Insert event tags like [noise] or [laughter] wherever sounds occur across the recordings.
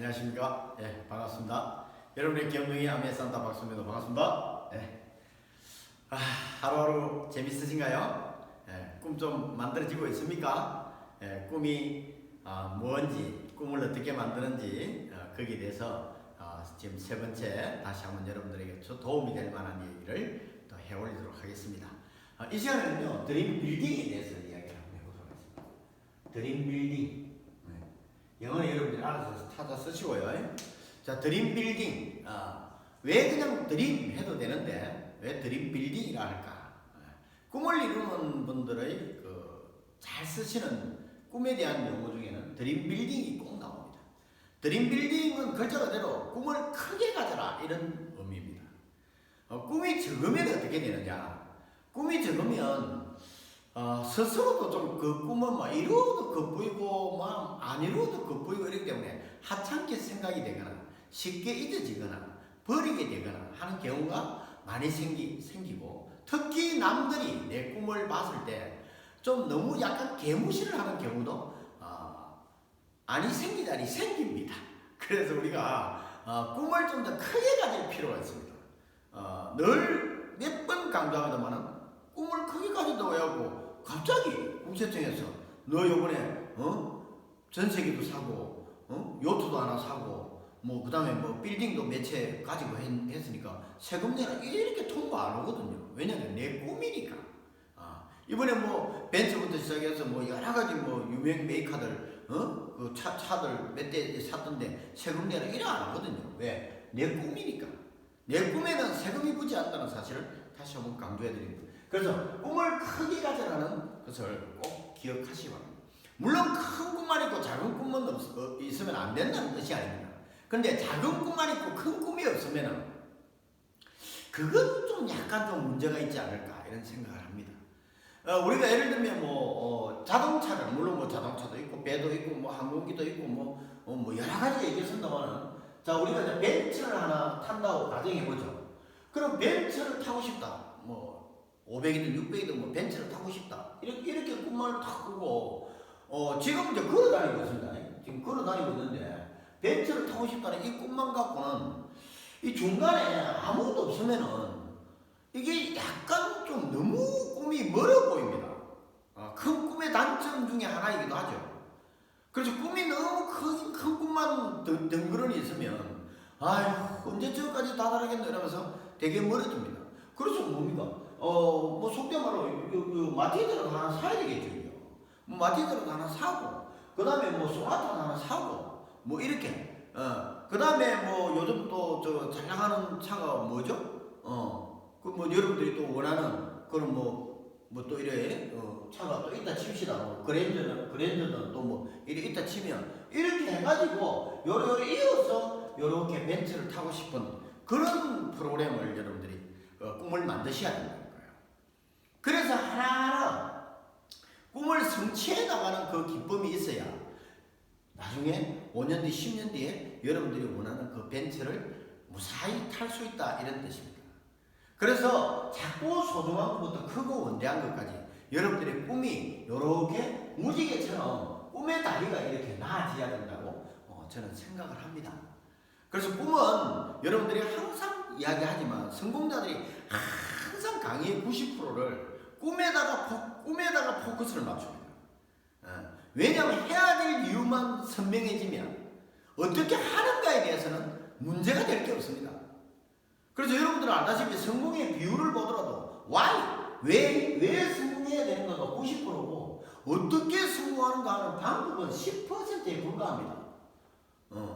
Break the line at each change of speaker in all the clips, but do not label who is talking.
안녕하십니까? 예, 반갑습니다. 여러분의 경명이 아메 산타 박수입니다. 반갑습니다. 예. 아, 하루하루 재밌으신가요? 예, 꿈 좀 만들어지고 있습니까? 예, 꿈이 아, 뭔지, 꿈을 어떻게 만드는지 어, 거기에 대해서 어, 지금 세 번째 다시 한번 여러분들에게 저 도움이 될 만한 얘기를 또 해올리도록 하겠습니다. 어, 이 시간에는요, 드림 빌딩에 대해서 이야기를 한번 해보도록 하겠습니다. 드림 빌딩. 네. 영어는 여러분들이 알아서 찾아 쓰시고요. 자, 드림 빌딩. 아, 왜 그냥 드림 해도 되는데 왜 드림 빌딩이라 할까? 아, 꿈을 이루는 분들의 그 잘 쓰시는 꿈에 대한 용어 중에는 드림 빌딩이 꼭 나옵니다. 드림 빌딩은 글자 그대로 꿈을 크게 가져라 이런 의미입니다. 어, 꿈이 적으면 어떻게 되느냐? 꿈이 적으면 어, 스스로도 좀 그 꿈을 막 이루어도 겁보이고 막 안 이루어도 겁보이고 이렇기 때문에 하찮게 생각이 되거나 쉽게 잊어지거나 버리게 되거나 하는 경우가 많이 생기, 생기고 특히 남들이 내 꿈을 봤을 때 좀 너무 약간 개무시를 하는 경우도 어, 아니 생기다 아니 생깁니다. [laughs] 그래서 우리가 어, 꿈을 좀 더 크게 가질 필요가 있습니다. 어, 늘 몇 번 강조하지만은 꿈을 크게 가진다고 해갖고 갑자기 국세청에서 너 요번에 어? 전세기도 사고 어? 요트도 하나 사고 뭐 그다음에 뭐 빌딩도 몇 채 가지고 했, 했으니까 세금 내라 이렇게 통보 안 오거든요. 왜냐면 내 꿈이니까. 아, 이번에 뭐 벤츠부터 시작해서 뭐 여러 가지 뭐 유명 메이커들 어? 그 차, 차들 몇 대 샀던데 세금 내라 이래 안 하거든요. 왜? 내 꿈이니까. 내 꿈에는 세금이 붙지 않다는 사실을 다시 한번 강조해 드립니다. 그래서 꿈을 크게 가져라는 것을 꼭 기억하시기 바랍니다. 물론 큰 꿈만 있고 작은 꿈만 없, 어, 있으면 안 된다는 뜻이 아닙니다. 그런데 작은 꿈만 있고 큰 꿈이 없으면은 그건 좀 약간 좀 문제가 있지 않을까 이런 생각을 합니다. 어, 우리가 예를 들면 뭐 어, 자동차를 물론 뭐 자동차도 있고 배도 있고 뭐 항공기도 있고 뭐, 어, 뭐 여러 가지 얘기했습니다만은 자 우리가 이제 벤츠를 하나 탄다고 가정해 보죠. 그럼 벤츠를 타고 싶다. 뭐 500이든 600이든 뭐 벤츠를 타고 싶다. 이렇게 이렇게 꿈을 탁 꾸고 어 지금 이제 걸어 다니고 있습니다. 지금 걸어 다니고 있는데 벤츠를 타고 싶다는 이 꿈만 갖고는 이 중간에 아무것도 없으면은 이게 약간 좀 너무 꿈이 멀어 보입니다. 어, 큰 꿈의 단점 중에 하나이기도 하죠. 그래서 꿈이 너무 큰, 큰 꿈만 덩- 덩그러니 있으면 아휴 언제쯤까지 다다르겠노 이러면서 되게 멀어집니다. 그래서 뭡니까? 어, 뭐 속된 말로 요, 요, 마티즈를 하나 사야 되겠죠. 뭐 마티즈를 하나 사고 그 다음에 뭐 소나타 하나 사고 뭐 이렇게 어, 그 다음에 뭐 요즘 또 저 잘 나가는 차가 뭐죠? 어, 그 뭐 여러분들이 또 원하는 그런 뭐 뭐또 이래 어, 차가 또 있다 칩시다. 뭐 그랜저는 그랜저는 또 뭐 이래 있다 치면 이렇게 해가지고 요렇게 이어서 요렇게 벤츠를 타고 싶은 그런 프로그램을 여러분들이 어, 꿈을 만드셔야 된다는 거예요. 그래서 하나하나 꿈을 성취해 나가는 그 기쁨이 있어야 나중에 5년 뒤, 10년 뒤에 여러분들이 원하는 그 벤츠를 무사히 탈 수 있다 이런 뜻입니다. 그래서 작고 소중한 것부터 크고 원대한 것까지 여러분들의 꿈이 이렇게 무지개처럼 꿈의 다리가 이렇게 나아져야 된다고 어, 저는 생각을 합니다. 그래서 꿈은 여러분들이 항상 이야기하지만 성공자들이 항상 강의의 90%를 꿈에다가 포, 꿈에다가 포커스를 맞춥니다. 어, 왜냐하면 해야 될 이유만 선명해지면 어떻게 하는가에 대해서는 문제가 될 게 없습니다. 그래서 여러분들은 알다시피 성공의 비율을 보더라도 why 왜, 왜 성공해야 되는가가 90%고 어떻게 성공하는가 하는 방법은 10%에 불과합니다. 어,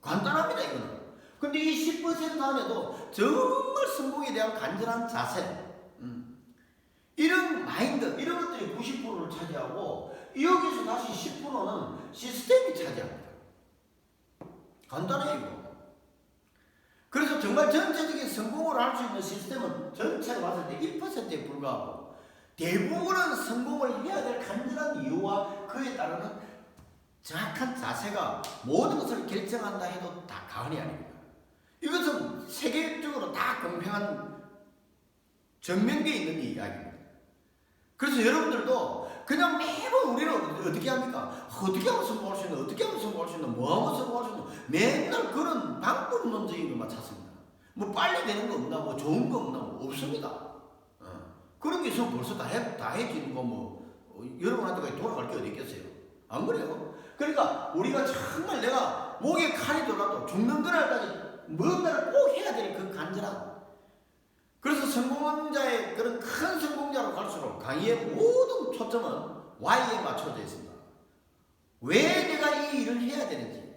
간단합니다 이거는. 근데 이 10% 안에도 정말 성공에 대한 간절한 자세, 음, 이런 마인드, 이런 것들이 90%를 차지하고 여기서 다시 10%는 시스템이 차지합니다. 간단해요 이거. 그래서 정말 전체적인 성공을 할 수 있는 시스템은 전체로 봤을 때 1%에 불과하고 대부분은 성공을 해야 될 간절한 이유와 그에 따르는 정확한 자세가 모든 것을 결정한다 해도 다 과언이 아닙니다. 이것은 세계적으로 다 공평한 전면기에 있는 이야기입니다. 그래서 여러분들도 그냥 매번 우리는 어떻게 합니까? 어떻게 하면 성공할 수 있나? 어떻게 하면 성공할 수 있나? 뭐 하면 성공할 수 있나? 맨날 그런 방법론적인 것만 찾습니다. 뭐 빨리 되는 거 없나, 뭐 좋은 거 없나, 뭐 없습니다. 어. 그런 게 있으면 벌써 다 해, 다 해지는 거 뭐, 어, 여러분한테까지 돌아갈 게 어디 있겠어요? 안 그래요? 그러니까 우리가 정말 내가 목에 칼이 들어도 죽는 그날까지 뭔가를 꼭 해야 될 그 간절함. 그래서 성공한 자의 그런 큰 성공자로 갈수록 강의의 모든 초점은 Y에 맞춰져 있습니다. 왜 내가 이 일을 해야 되는지,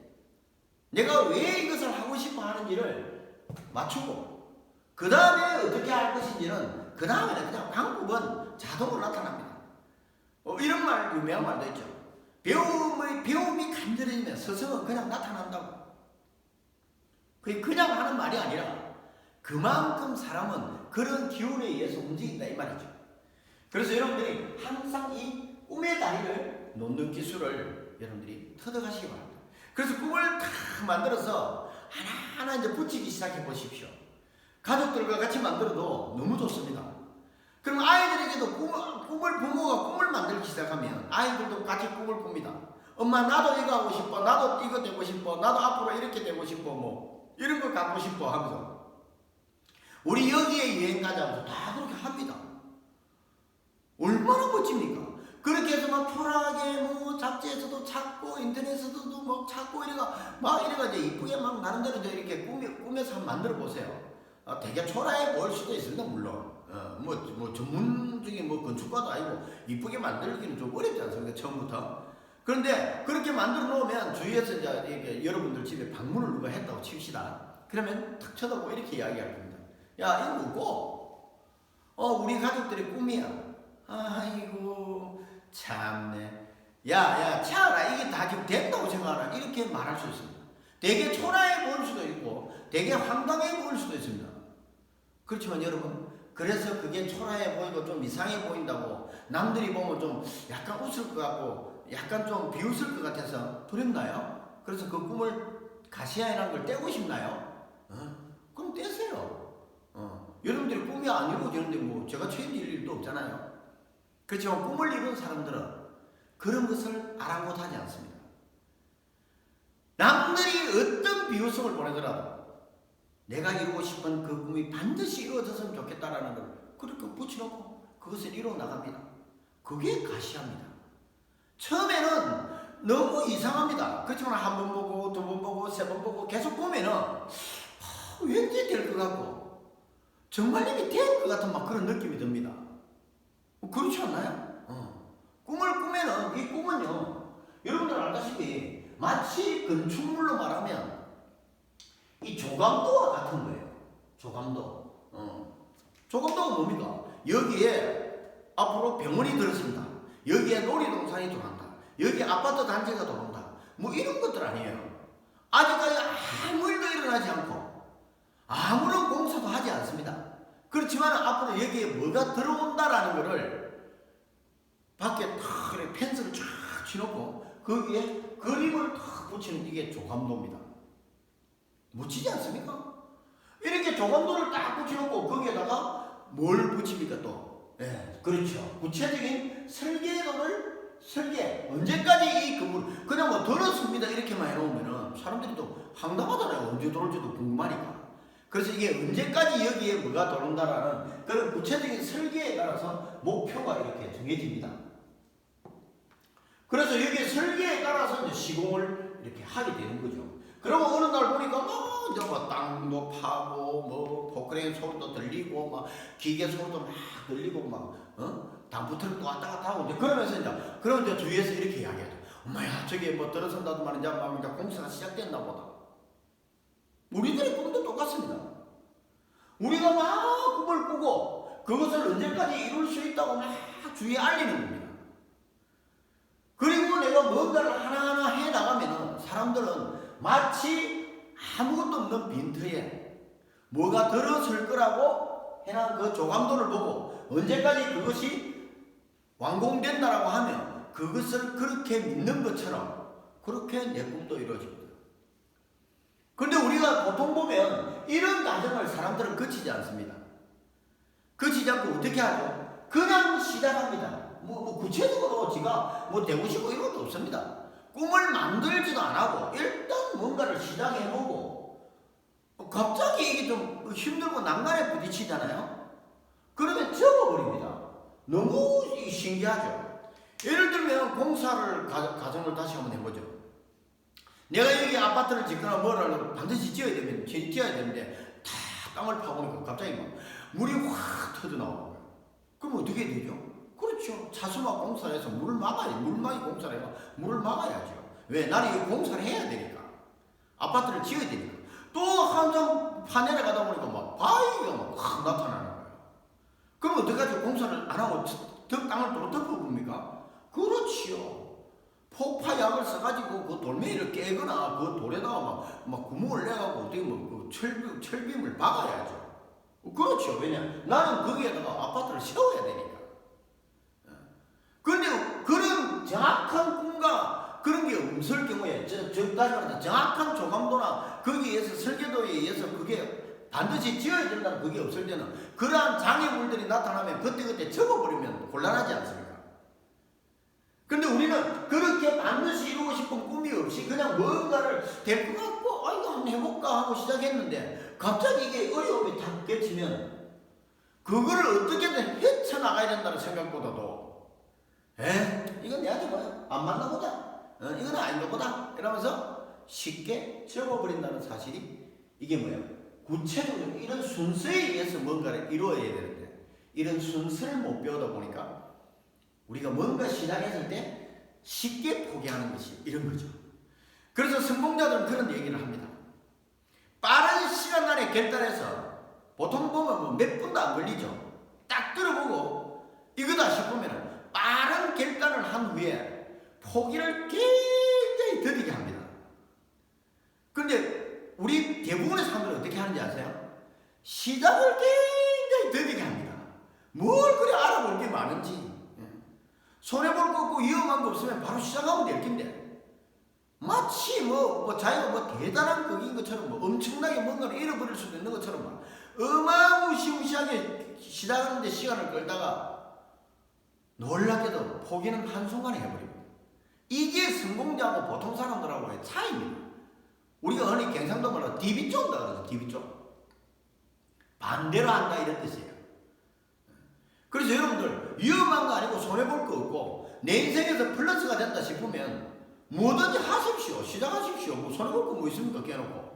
내가 왜 이것을 하고 싶어 하는지를 맞추고, 그 다음에 어떻게 할 것인지는, 그 다음에는 그냥 방법은 자동으로 나타납니다. 어, 이런 말, 유명한 말도 있죠. 배움의, 배움이 간절해지면 스승은 그냥 나타난다고. 그게 그냥 하는 말이 아니라, 그만큼 사람은 그런 기운에 의해서 움직인다 이 말이죠. 그래서 여러분들이 항상 이 꿈의 다리를 놓는 기술을 여러분들이 터득하시기 바랍니다. 그래서 꿈을 다 만들어서 하나하나 이제 붙이기 시작해 보십시오. 가족들과 같이 만들어도 너무 좋습니다. 그럼 아이들에게도 꿈, 꿈을 부모가 꿈을 만들기 시작하면 아이들도 같이 꿈을 꿉니다. 엄마 나도 이거 하고 싶어, 나도 이거 되고 싶어, 나도 앞으로 이렇게 되고 싶어, 뭐 이런 거 갖고 싶어 하면서 우리 여기에 여행 가자면서 다 그렇게 합니다. 얼마나 멋집니까? 그렇게 해서 막 초라하게 뭐 잡지에서도 찾고 인터넷에서도 뭐 찾고 이래가 막 이래가 이제 이쁘게 막 나름대로 이렇게 꾸며, 꾸며서 한번 만들어 보세요. 어, 되게 초라해 보일 수도 있습니다 물론. 어, 뭐, 뭐 전문적인 뭐 건축가도 아니고 이쁘게 만들기는 좀 어렵지 않습니까 처음부터. 그런데 그렇게 만들어 놓으면 주위에서 이제 여러분들 집에 방문을 누가 했다고 칩시다. 그러면 탁 쳐다보고 이렇게 이야기할 겁니다. 야, 이거 뭐고? 어, 우리 가족들의 꿈이야. 아이고, 참네. 야, 야, 차라 이게 다 지금 된다고 생각하나? 이렇게 말할 수 있습니다. 되게 초라해 보일 수도 있고, 되게 황당해 보일 수도 있습니다. 그렇지만 여러분, 그래서 그게 초라해 보이고 좀 이상해 보인다고 남들이 보면 좀 약간 웃을 것 같고 약간 좀 비웃을 것 같아서 두렵나요? 그래서 그 꿈을 가시아이라는 걸 떼고 싶나요? 어? 그럼 떼세요. 어. 여러분들이 꿈이 안 이루어지는데 뭐 제가 책임질 일도 없잖아요. 그렇지만 꿈을 이룬 사람들은 그런 것을 아랑곳하지 않습니다. 남들이 어떤 비웃음을 보내더라도 내가 이루고 싶은 그 꿈이 반드시 이루어졌으면 좋겠다라는 걸 그렇게 붙여놓고 그것을 이루어 나갑니다. 그게 가시합니다. 처음에는 너무 이상합니다. 그렇지만 한 번 보고 두 번 보고 세 번 보고 계속 보면은 아, 왠지 될 것 같고 정말 이미 된것 같은 막 그런 느낌이 듭니다. 그렇지 않나요? 어. 꿈을 꾸면은 이 꿈은요 여러분들 알다시피 마치 건축물로 말하면 이 조감도와 같은 거예요. 조감도. 어. 조감도가 뭡니까? 여기에 앞으로 병원이 들어선다. 여기에 놀이동산이 들어간다. 여기 아파트 단지가 들어온다. 뭐 이런 것들 아니에요. 아직까지 아무 일도 일어나지 않고 아무런 공사도 하지 않습니다. 그렇지만 앞으로 여기에 뭐가 들어온다라는 것을 밖에 탁 펜스를 쫙 치놓고 거기에 그림을 탁 붙이는 이게 조감도입니다. 묻히지 않습니까? 이렇게 조감도를 딱 붙여놓고 거기에다가 뭘 붙입니까 또? 예, 그렇죠. 구체적인 설계도를 설계 언제까지 이 건물 그냥 뭐 들었습니다 이렇게만 해놓으면은 사람들이 또 황당하잖아요. 언제 들어올지도 궁금하니까. 그래서 이게 언제까지 여기에 뭐가 들어온다라는 그런 구체적인 설계에 따라서 목표가 이렇게 정해집니다. 그래서 여기 설계에 따라서 이제 시공을 이렇게 하게 되는 거죠. 그러면 어느 날 보니까 뭐 이제 뭐 땅도 파고 뭐 포크레인 소리도 들리고 막 기계 소리도 막 들리고 막 어? 담부트럭도 왔다 갔다 하고 이제 그러면서 이제 그러면 이제 주위에서 이렇게 이야기하죠. 엄마야 저기 뭐 들어선다도 말이야 막 이제 공사가 시작됐나 보다. 우리들의 꿈도 똑같습니다. 우리가 막 꿈을 꾸고 그것을 언제까지 이룰 수 있다고 막 주위에 알리는 겁니다. 그리고 내가 뭔가를 하나하나 해 나가면은 사람들은 마치 아무것도 없는 빈터에 뭐가 들어설 거라고 해놓은 그 조감도를 보고 언제까지 그것이 완공된다라고 하면 그것을 그렇게 믿는 것처럼 그렇게 내 꿈도 이루어집니다. 근데 우리가 보통 보면 이런 과정을 사람들은 거치지 않습니다. 거치지 않고 어떻게 하죠? 그냥 시작합니다. 뭐, 뭐 구체적으로 지가 뭐 되고 싶고 이런 것도 없습니다. 꿈을 만들지도 안 하고 일단 뭔가를 시작해보고 갑자기 이게 좀 힘들고 난간에 부딪히잖아요. 그러면 접어버립니다. 너무 이 신기하죠. 예를 들면 공사를 가, 가정을 다시 한번 해보죠. 내가 여기 아파트를 짓거나 뭐를 반드시 지어야 되면 지- 지어야 되는데 다 땅을 파보니까 갑자기 막 물이 확 터져 나오는 거예요. 그럼 어떻게 되죠? 그렇죠. 차수막 공사를 해서 물을 막아야 물막이 공사를 해서 물을 막아야죠. 왜? 나는 이 공사를 해야 되니까. 아파트를 지어야 되니까. 또 한참 파내려 가다 보니까 막 바위가 막 확 나타나는 거예요. 그럼 어떡하죠? 공사를 안 하고 더 땅을 또 덮어봅니까? 그렇지요. 폭파약을 써가지고 그 돌멩이를 깨거나 그 돌에다가 막, 막 구멍을 내가고 어떻게 뭐그 철비, 철빔을 박아야죠. 그렇죠. 왜냐? 나는 거기에다가 아파트를 세워야 되니까. 그런데 그런 정확한 꿈과 그런 게 없을 경우에 저, 저 다시 말해서 정확한 조감도나 거기에서 설계도에 의해서 그게 반드시 지어야 된다는 그게 없을 때는 그러한 장애물들이 나타나면 그때그때 접어버리면 곤란하지 않습니까? 근데 우리는 그렇게 반드시 이루고 싶은 꿈이 없이 그냥 뭔가를 될것 같고 아 이거 한번 해볼까 하고 시작했는데 갑자기 이게 어려움이 탁 겹치면 그거를 어떻게든 헤쳐나가야 된다는 생각보다도 에 이건 내한테 뭐야 안 맞나 보다 어, 이건 아닌가 보다 이러면서 쉽게 접어버린다는 사실이 이게 뭐예요 구체적으로 이런 순서에 의해서 뭔가를 이루어야 되는데 이런 순서를 못 배우다 보니까 우리가 뭔가 시작했을 때 쉽게 포기하는 것이 이런 거죠. 그래서 성공자들은 그런 얘기를 합니다. 빠른 시간 안에 결단해서 보통 보면 뭐 몇 분도 안 걸리죠. 딱 들어보고 이거다 싶으면 빠른 결단을 한 후에 포기를 굉장히 더디게 합니다. 근데 우리 대부분의 사람들은 어떻게 하는지 아세요? 시작을 굉장히 더디게 합니다. 뭘 그리 알아볼 게 많은지. 손해볼 거 없고 위험한 거 없으면 바로 시작하면 될 텐데 마치 뭐, 뭐 자기가 뭐 대단한 극인 것처럼 뭐 엄청나게 뭔가를 잃어버릴 수도 있는 것처럼 막 어마무시무시하게 시작하는데 시간을 끌다가 놀랍게도 포기는 한순간에 해버립니다. 이게 성공자하고 보통 사람들하고의 차이입니다. 우리가 흔히 경상도 말로 디비 쫀다 그러죠. 디비 쫀. 반대로 한다 이런 뜻이에요. 그래서 여러분들 위험한 거 아니고 손해볼 거 없고 내 인생에서 플러스가 된다 싶으면 뭐든지 하십시오. 시작하십시오. 뭐 손해볼 거 뭐 있습니까? 깨놓고.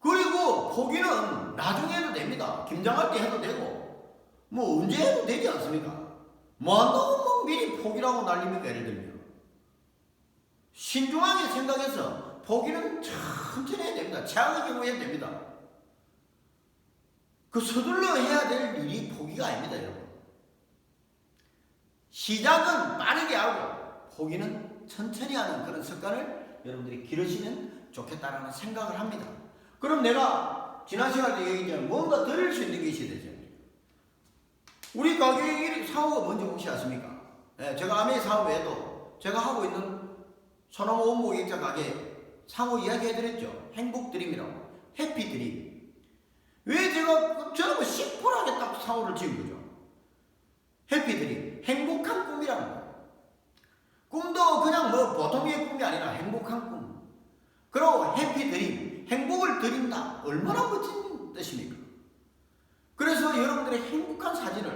그리고 포기는 나중에 해도 됩니다. 김장할 때 해도 되고 뭐 언제 해도 되지 않습니까? 뭐뭐 미리 포기라고 난립니까? 예를 들면. 신중하게 생각해서 포기는 천천히 해야 됩니다. 최악의 경우에 됩니다. 그 서둘러 해야 될 일이 포기가 아닙니다, 여러분. 시작은 빠르게 하고 포기는 천천히 하는 그런 습관을 여러분들이 기르시면 좋겠다라는 생각을 합니다. 그럼 내가 지난 시간에 얘기했지만 뭔가 들을 수 있는 게 있어야 되죠. 우리 가게에 사고가 뭔지 혹시 아십니까? 예, 제가 아메 사업 외에도 제가 하고 있는 소나무 원목 액자 가게 상호 이야기 해드렸죠. 행복드림이라고. 해피드림. 왜 제가 저는 뭐 심플하게 딱 사고를 지은 거죠. 해피드림. 행복한 꿈이라는. 꿈도 그냥 뭐 보통의 꿈이 아니라 행복한 꿈. 그리고 해피드림. 행복을 드린다. 얼마나 멋진 뜻입니까? 그래서 여러분들의 행복한 사진을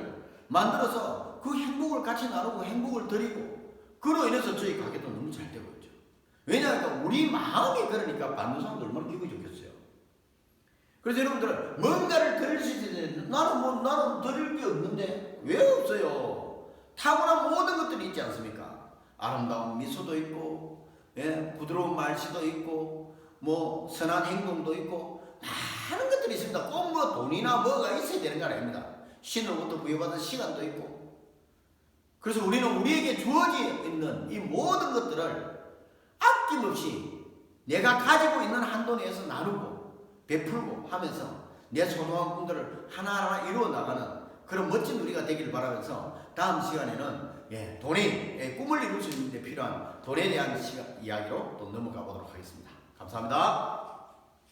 만들어서 그 행복을 같이 나누고 행복을 드리고 그로 인해서 저희 가게도 너무 잘 되고 있죠. 왜냐하면 우리 마음이 그러니까 받는 사람도 얼마나 기분이 좋겠어요. 그래서 여러분들은 뭔가를 드릴 수 있는데 나는 뭐 나는 드릴 게 없는데 왜 없어요? 타고난 모든 것들이 있지 않습니까? 아름다운 미소도 있고 예, 부드러운 말씨도 있고 뭐 선한 행동도 있고 많은 것들이 있습니다. 꼭 뭐 돈이나 뭐가 있어야 되는 건 아닙니다. 신으로부터 부여받은 시간도 있고 그래서 우리는 우리에게 주어져 있는 이 모든 것들을 아낌없이 내가 가지고 있는 한도 내에서 나누고 베풀고 하면서 내 소중한 꿈들을 하나하나 이루어 나가는 그런 멋진 우리가 되길 바라면서 다음 시간에는 예, 돈이 예, 꿈을 이룰 수 있는 데 필요한 돈에 대한 시간, 이야기로 또 넘어가 보도록 하겠습니다. 감사합니다.